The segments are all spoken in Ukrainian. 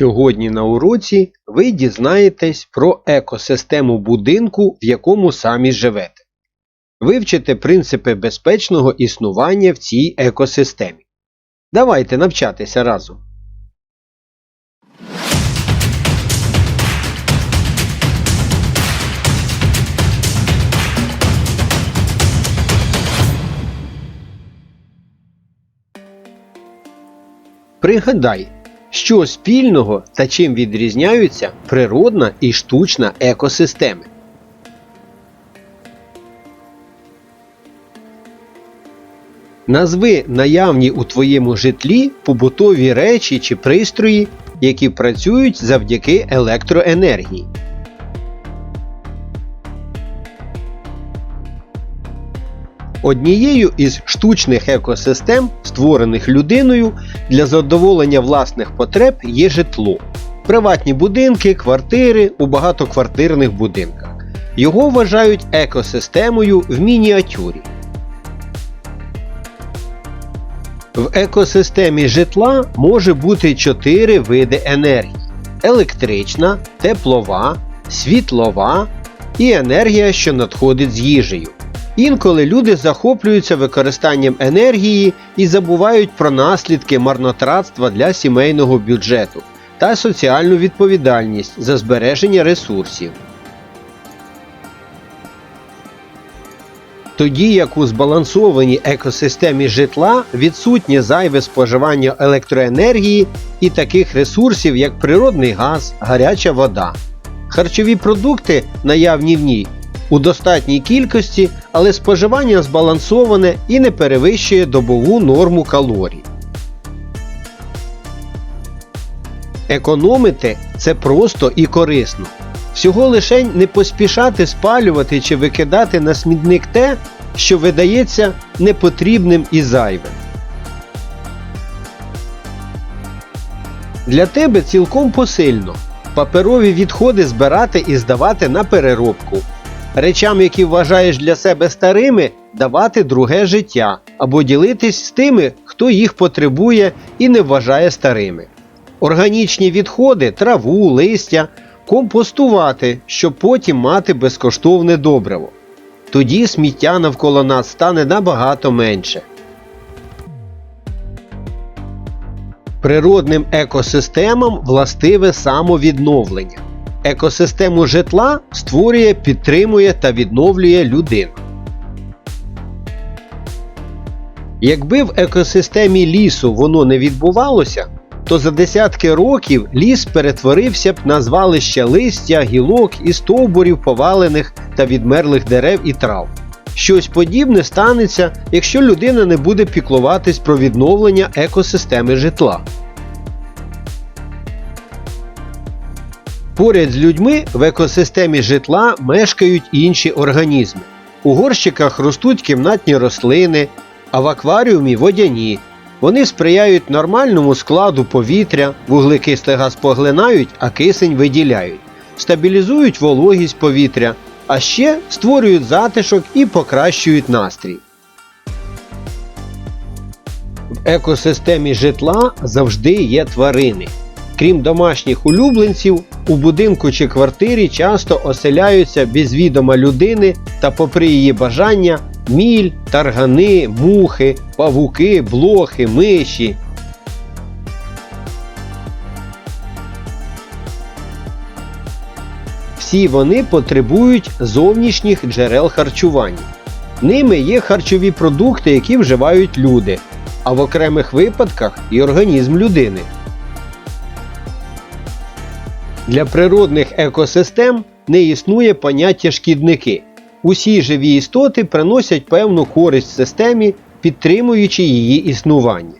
Сьогодні на уроці ви дізнаєтесь про екосистему будинку, в якому самі живете. Вивчите принципи безпечного існування в цій екосистемі. Давайте навчатися разом. Пригадай, що спільного та чим відрізняються природна і штучна екосистеми. Назви наявні у твоєму житлі побутові речі чи пристрої, які працюють завдяки електроенергії. Однією із штучних екосистем, створених людиною для задоволення власних потреб, є житло. Приватні будинки, квартири у багатоквартирних будинках. Його вважають екосистемою в мініатюрі. В екосистемі житла може бути чотири види енергії: електрична, теплова, світлова і енергія, що надходить з їжею. Інколи люди захоплюються використанням енергії і забувають про наслідки марнотратства для сімейного бюджету та соціальну відповідальність за збереження ресурсів. Тоді як у збалансованій екосистемі житла відсутнє зайве споживання електроенергії і таких ресурсів, як природний газ, гаряча вода. Харчові продукти, наявні в ній, у достатній кількості, але споживання збалансоване і не перевищує добову норму калорій. Економити це просто і корисно. Всього лишень не поспішати спалювати чи викидати на смітник те, що видається непотрібним і зайвим. Для тебе цілком посильно паперові відходи збирати і здавати на переробку. Речам, які вважаєш для себе старими, давати друге життя або ділитись з тими, хто їх потребує і не вважає старими. Органічні відходи, траву, листя компостувати, щоб потім мати безкоштовне добриво. Тоді сміття навколо нас стане набагато менше. Природним екосистемам властиве самовідновлення. Екосистему житла створює, підтримує та відновлює людина. Якби в екосистемі лісу воно не відбувалося, то за десятки років ліс перетворився б на звалище листя, гілок і стовбурів повалених та відмерлих дерев і трав. Щось подібне станеться, якщо людина не буде піклуватись про відновлення екосистеми житла. Поряд з людьми в екосистемі житла мешкають інші організми. У горщиках ростуть кімнатні рослини, а в акваріумі водяні. Вони сприяють нормальному складу повітря, вуглекислий газ поглинають, а кисень виділяють, стабілізують вологість повітря, а ще створюють затишок і покращують настрій. В екосистемі житла завжди є тварини. Крім домашніх улюбленців, у будинку чи квартирі часто оселяються без відома людини та, попри її бажання, міль, таргани, мухи, павуки, блохи, миші. Всі вони потребують зовнішніх джерел харчування. Ними є харчові продукти, які вживають люди, а в окремих випадках і організм людини. Для природних екосистем не існує поняття шкідники. Усі живі істоти приносять певну користь системі, підтримуючи її існування.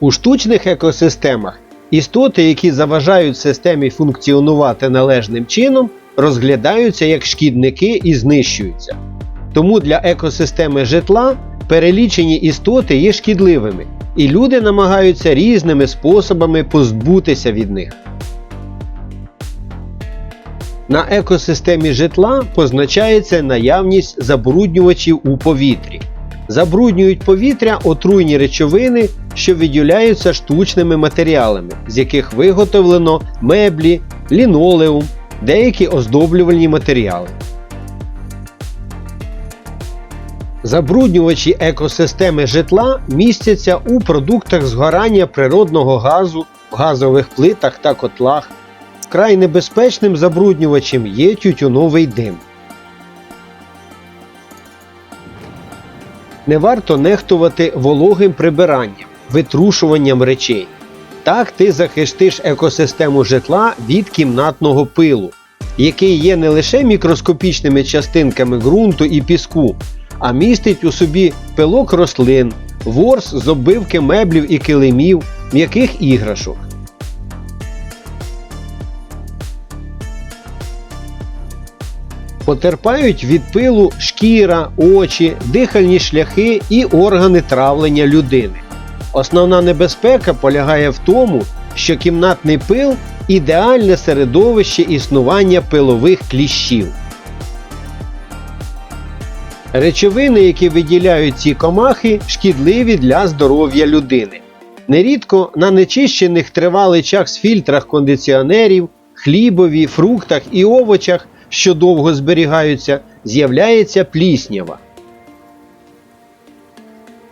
У штучних екосистемах істоти, які заважають системі функціонувати належним чином, розглядаються як шкідники і знищуються. Тому для екосистеми житла перелічені істоти є шкідливими, і люди намагаються різними способами позбутися від них. На екосистемі житла позначається наявність забруднювачів у повітрі. Забруднюють повітря отруйні речовини, що відділяються штучними матеріалами, з яких виготовлено меблі, лінолеум, деякі оздоблювальні матеріали. Забруднювачі екосистеми житла містяться у продуктах згорання природного газу, газових плитах та котлах. Вкрай небезпечним забруднювачем є тютюновий дим. Не варто нехтувати вологим прибиранням, витрушуванням речей. Так ти захистиш екосистему житла від кімнатного пилу, який є не лише мікроскопічними частинками ґрунту і піску, а містить у собі пилок рослин, ворс з оббивки меблів і килимів, м'яких іграшок. Потерпають від пилу шкіра, очі, дихальні шляхи і органи травлення людини. Основна небезпека полягає в тому, що кімнатний пил ідеальне середовище існування пилових кліщів. Речовини, які виділяють ці комахи, шкідливі для здоров'я людини. Нерідко на нечищених тривалий час фільтрах кондиціонерів, хлібові, фруктах і овочах, що довго зберігаються, з'являється пліснява.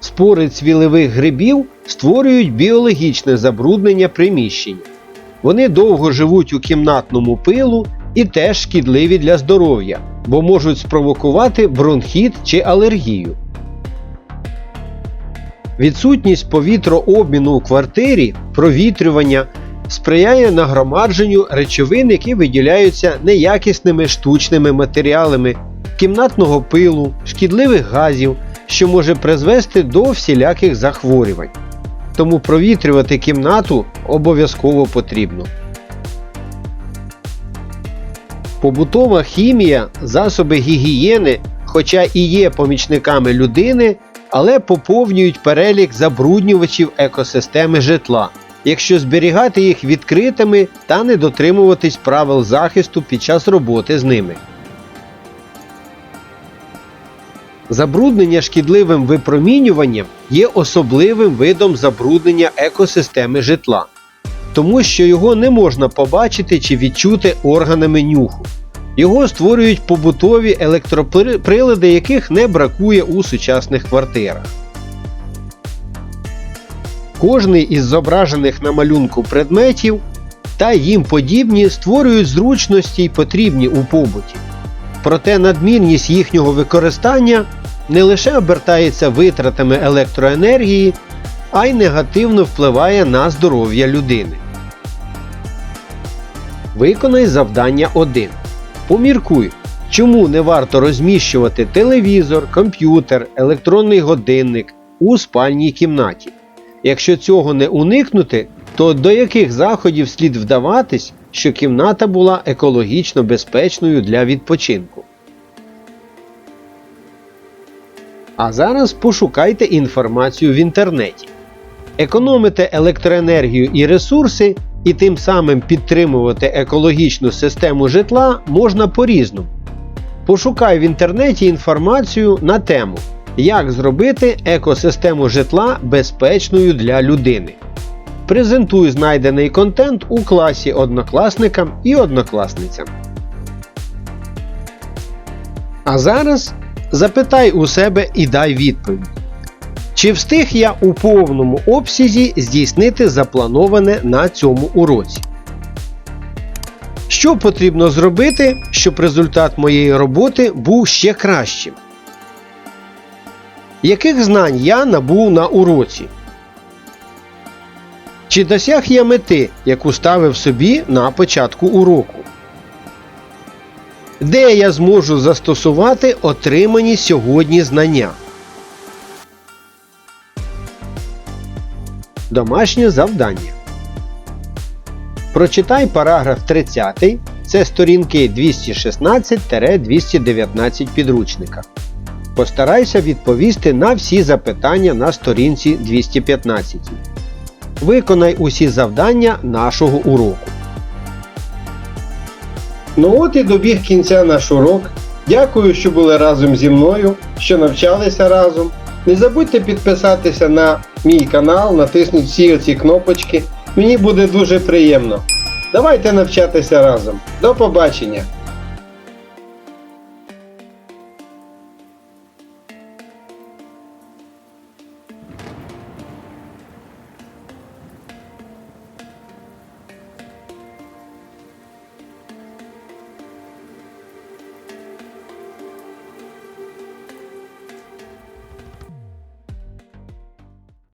Спори цвілевих грибів створюють біологічне забруднення приміщення. Вони довго живуть у кімнатному пилу і теж шкідливі для здоров'я, бо можуть спровокувати бронхіт чи алергію. Відсутність повітрообміну у квартирі, провітрювання сприяє нагромадженню речовин, які виділяються неякісними штучними матеріалами, кімнатного пилу, шкідливих газів, що може призвести до всіляких захворювань. Тому провітрювати кімнату обов'язково потрібно. Побутова хімія, засоби гігієни, хоча і є помічниками людини, але поповнюють перелік забруднювачів екосистеми житла, якщо зберігати їх відкритими та не дотримуватись правил захисту під час роботи з ними. Забруднення шкідливим випромінюванням є особливим видом забруднення екосистеми житла, тому що його не можна побачити чи відчути органами нюху. Його створюють побутові електроприлади, яких не бракує у сучасних квартирах. Кожний із зображених на малюнку предметів та їм подібні створюють зручності й потрібні у побуті. Проте надмірність їхнього використання не лише обертається витратами електроенергії, а й негативно впливає на здоров'я людини. Виконай завдання 1. Поміркуй, чому не варто розміщувати телевізор, комп'ютер, електронний годинник у спальній кімнаті. Якщо цього не уникнути, то до яких заходів слід вдаватись, що кімната була екологічно безпечною для відпочинку. А зараз пошукайте інформацію в інтернеті. Економити електроенергію і ресурси і тим самим підтримувати екологічну систему житла можна по-різному. Пошукай в інтернеті інформацію на тему, як зробити екосистему житла безпечною для людини. Презентуй знайдений контент у класі однокласникам і однокласницям. А зараз запитай у себе і дай відповідь. Чи встиг я у повному обсязі здійснити заплановане на цьому уроці? Що потрібно зробити, щоб результат моєї роботи був ще кращим? Яких знань я набув на уроці? Чи досяг я мети, яку ставив собі на початку уроку? Де я зможу застосувати отримані сьогодні знання? Домашнє завдання. Прочитай параграф 30. Це сторінки 216-219 підручника. Постарайся відповісти на всі запитання на сторінці 215. Виконай усі завдання нашого уроку. Ну от і добіг кінця наш урок. Дякую, що були разом зі мною, що навчалися разом. Не забудьте підписатися на мій канал, натисніть всі оці кнопочки. Мені буде дуже приємно. Давайте навчатися разом. До побачення!